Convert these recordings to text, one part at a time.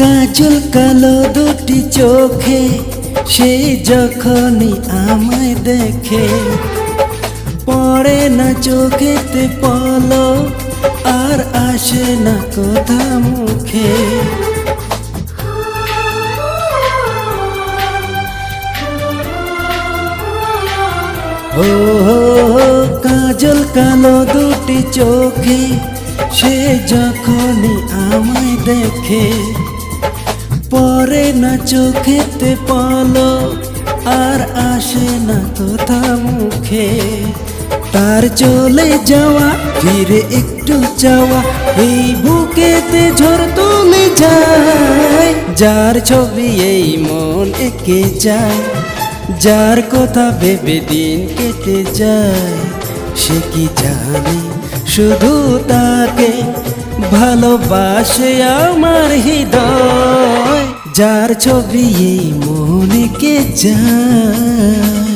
কাজল কালো দুটি চোখে, সে যখনই আমায় দেখে, পড়ে না চোখেতে পলো, আর আসে না কথা মুখে। ও কাজল কালো দুটি চোখে, সে যখনই আমায় দেখে পরে না চোখেতে পালো, আর আসে না কথা মুখে। তার চলে যাওয়া, ফিরে একটু চাওয়া, এই বুকেতে ঝড় তুলে যায়। যার ছবি এই মন এঁকে যায়, যার কথা ভেবে দিন কেটে যায়। সে কি জানে, শুধু তাকে ভালোবাসে আমার হৃদয় যার ছবি এই মনে কে যায়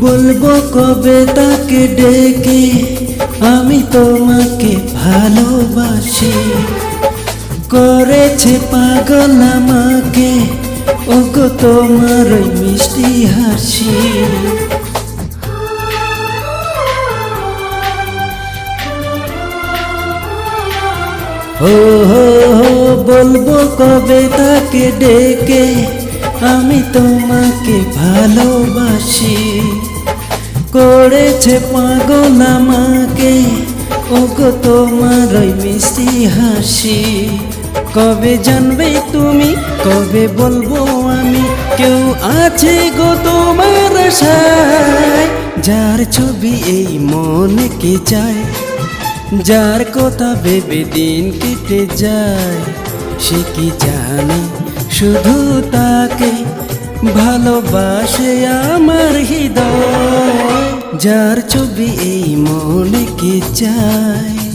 বলব কবে তাকে ডেকে? আমি তোমাকে ভালোবাসি। করেছে পাগল আমাকে। ওগো তোমার মিষ্টি হাসি। ও হো হো, বলব কবে তাকে ডেকে? আমি তোমাকে ভালোবাসি। করেছে পাগল আমাকে। ওগো তোমার ওই মিষ্টি হাসি। কবে জানবে তুমি? কবে বলব আমি? কেউ আছে গো তোমার আশায়? যার ছবি এই মনে কে চায়? যার কথা ভেবে দিন কেটে যায়। সে কি জানে? শুধু তাকে ভালোবাসে আমার হৃদয়। যার ছবি এই মনে কে চায়।